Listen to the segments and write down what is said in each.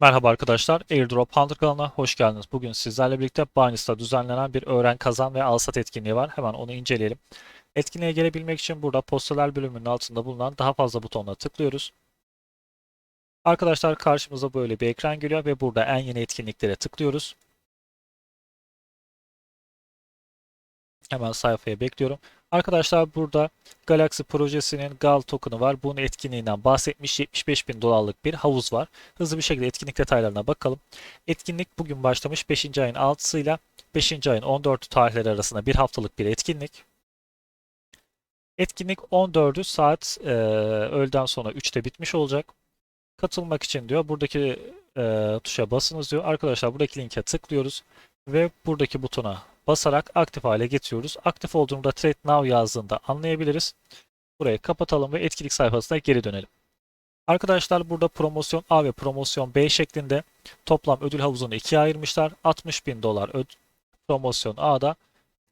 Merhaba arkadaşlar, Airdrop Hunter kanalına hoş geldiniz. Bugün sizlerle birlikte Binance'da düzenlenen bir öğren kazan ve alsat etkinliği var. Hemen onu inceleyelim. Etkinliğe gelebilmek için burada postalar bölümünün altında bulunan daha fazla butonuna tıklıyoruz. Arkadaşlar karşımıza böyle bir ekran geliyor ve burada en yeni etkinliklere tıklıyoruz. Hemen sayfaya bekliyorum. Arkadaşlar burada Galaxy projesinin GAL token'ı var. Bunun etkinliğinden bahsetmiş 75 bin dolarlık bir havuz var. Hızlı bir şekilde etkinlik detaylarına bakalım. Etkinlik bugün başlamış 5. ayın 6'sı ile 5. ayın 14 tarihleri arasında bir haftalık bir etkinlik. Etkinlik 14'ü saat e, öğleden sonra 3'te bitmiş olacak. Katılmak için diyor buradaki e, tuşa basınız diyor. Arkadaşlar buradaki linke tıklıyoruz ve buradaki butona basarak aktif hale getiriyoruz. Aktif olduğunda Trade Now yazdığında anlayabiliriz. Burayı kapatalım ve etkinlik sayfasına geri dönelim. Arkadaşlar burada promosyon A ve promosyon B şeklinde toplam ödül havuzunu ikiye ayırmışlar. 60 bin dolar promosyon A'da,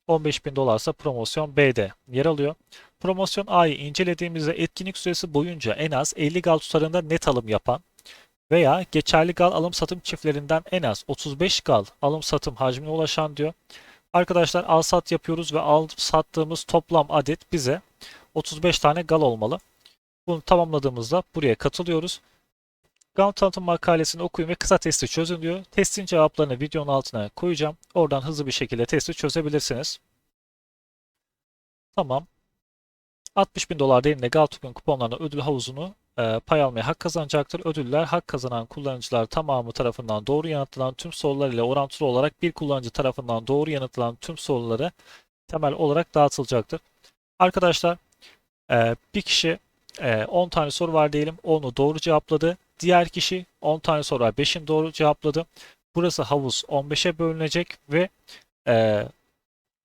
15 bin dolarsa promosyon B'de yer alıyor. Promosyon A'yı incelediğimizde etkinlik süresi boyunca en az 50 gal tutarında net alım yapan veya geçerli gal alım satım çiftlerinden en az 35 gal alım satım hacmine ulaşan diyor. Arkadaşlar al sat yapıyoruz ve al sattığımız toplam adet bize 35 tane gal olmalı. Bunu tamamladığımızda buraya katılıyoruz. Gal tanıtım makalesini okuyun ve kısa testi çözün diyor. Testin cevaplarını videonun altına koyacağım. Oradan hızlı bir şekilde testi çözebilirsiniz. Tamam. 60 bin dolar değerinde Gal Token kuponlarına ödül havuzunu e, pay almaya hak kazanacaktır. Ödüller hak kazanan kullanıcılar tamamı tarafından doğru yanıtlanan tüm sorular ile orantılı olarak bir kullanıcı tarafından doğru yanıtlanan tüm soruları temel olarak dağıtılacaktır. Arkadaşlar e, bir kişi e, 10 tane soru var diyelim. 10'u doğru cevapladı. Diğer kişi 10 tane soru var. 5'ini doğru cevapladı. Burası havuz 15'e bölünecek ve e,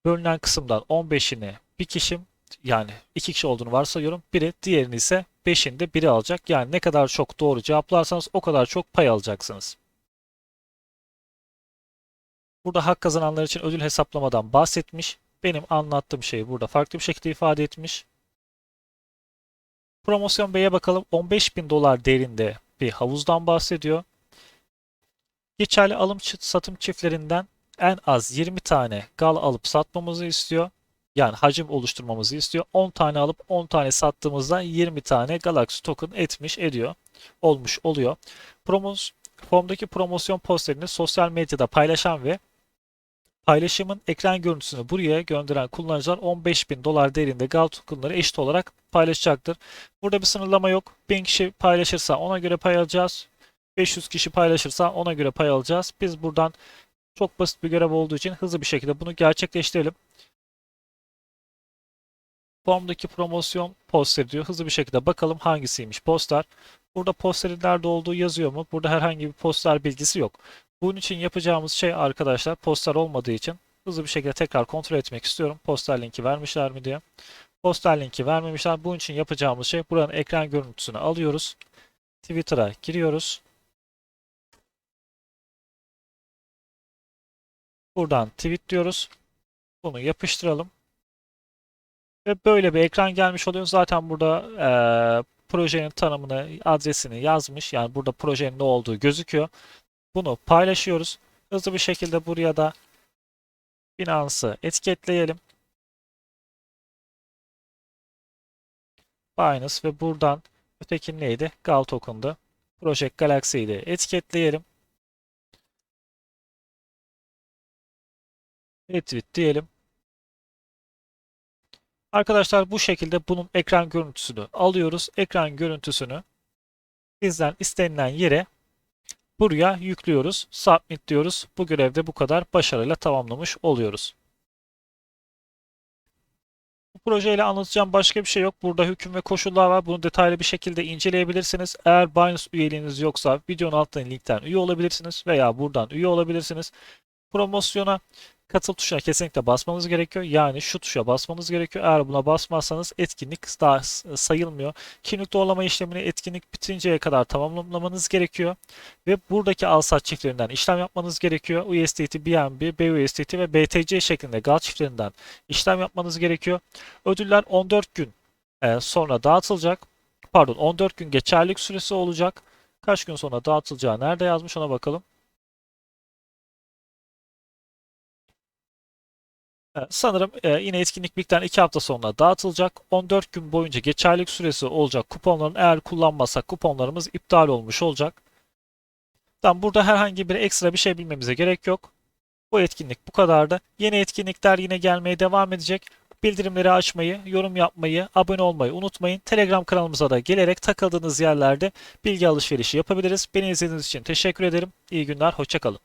bölünen kısımdan 15'ini bir kişi yani iki kişi olduğunu varsayıyorum. Biri diğerini ise 5'inde biri alacak. Yani ne kadar çok doğru cevaplarsanız o kadar çok pay alacaksınız. Burada hak kazananlar için ödül hesaplamadan bahsetmiş. Benim anlattığım şeyi burada farklı bir şekilde ifade etmiş. Promosyon B'ye bakalım. 15 bin dolar değerinde bir havuzdan bahsediyor. Geçerli alım satım çiftlerinden en az 20 tane gal alıp satmamızı istiyor. Yani hacim oluşturmamızı istiyor. 10 tane alıp 10 tane sattığımızda 20 tane Galaxy token etmiş ediyor. Olmuş oluyor. Promos, formdaki promosyon posterini sosyal medyada paylaşan ve paylaşımın ekran görüntüsünü buraya gönderen kullanıcılar 15 bin dolar değerinde GAL tokenları eşit olarak paylaşacaktır. Burada bir sınırlama yok. 1000 kişi paylaşırsa ona göre pay alacağız. 500 kişi paylaşırsa ona göre pay alacağız. Biz buradan çok basit bir görev olduğu için hızlı bir şekilde bunu gerçekleştirelim. Formdaki promosyon posteri diyor. Hızlı bir şekilde bakalım hangisiymiş poster. Burada posterin nerede olduğu yazıyor mu? Burada herhangi bir poster bilgisi yok. Bunun için yapacağımız şey arkadaşlar poster olmadığı için hızlı bir şekilde tekrar kontrol etmek istiyorum. Poster linki vermişler mi diye. Poster linki vermemişler. Bunun için yapacağımız şey buranın ekran görüntüsünü alıyoruz. Twitter'a giriyoruz. Buradan tweet diyoruz. Bunu yapıştıralım. Ve böyle bir ekran gelmiş oluyor. Zaten burada e, projenin tanımını, adresini yazmış. Yani burada projenin ne olduğu gözüküyor. Bunu paylaşıyoruz. Hızlı bir şekilde buraya da Binance'ı etiketleyelim. Binance ve buradan öteki neydi? Gal token'dı. Project Galaxy'yi de etiketleyelim. Retweet diyelim. Arkadaşlar bu şekilde bunun ekran görüntüsünü alıyoruz. Ekran görüntüsünü bizden istenilen yere buraya yüklüyoruz. Submit diyoruz. Bu görevde bu kadar başarıyla tamamlamış oluyoruz. Bu projeyle anlatacağım başka bir şey yok. Burada hüküm ve koşullar var. Bunu detaylı bir şekilde inceleyebilirsiniz. Eğer Binance üyeliğiniz yoksa videonun altındaki linkten üye olabilirsiniz veya buradan üye olabilirsiniz. Promosyona katıl tuşuna kesinlikle basmanız gerekiyor. Yani şu tuşa basmanız gerekiyor. Eğer buna basmazsanız etkinlik daha sayılmıyor. Kimlik doğrulama işlemini etkinlik bitinceye kadar tamamlamanız gerekiyor. Ve buradaki al sat çiftlerinden işlem yapmanız gerekiyor. USDT, BNB, BUSDT ve BTC şeklinde gal çiftlerinden işlem yapmanız gerekiyor. Ödüller 14 gün e, sonra dağıtılacak. Pardon 14 gün geçerlilik süresi olacak. Kaç gün sonra dağıtılacağı nerede yazmış ona bakalım. Sanırım e, yine etkinlik bittikten 2 hafta sonra dağıtılacak. 14 gün boyunca geçerlilik süresi olacak kuponların eğer kullanmazsak kuponlarımız iptal olmuş olacak. Tamam burada herhangi bir ekstra bir şey bilmemize gerek yok. Bu etkinlik bu kadardı. Yeni etkinlikler yine gelmeye devam edecek. Bildirimleri açmayı, yorum yapmayı, abone olmayı unutmayın. Telegram kanalımıza da gelerek takıldığınız yerlerde bilgi alışverişi yapabiliriz. Beni izlediğiniz için teşekkür ederim. İyi günler, hoşçakalın.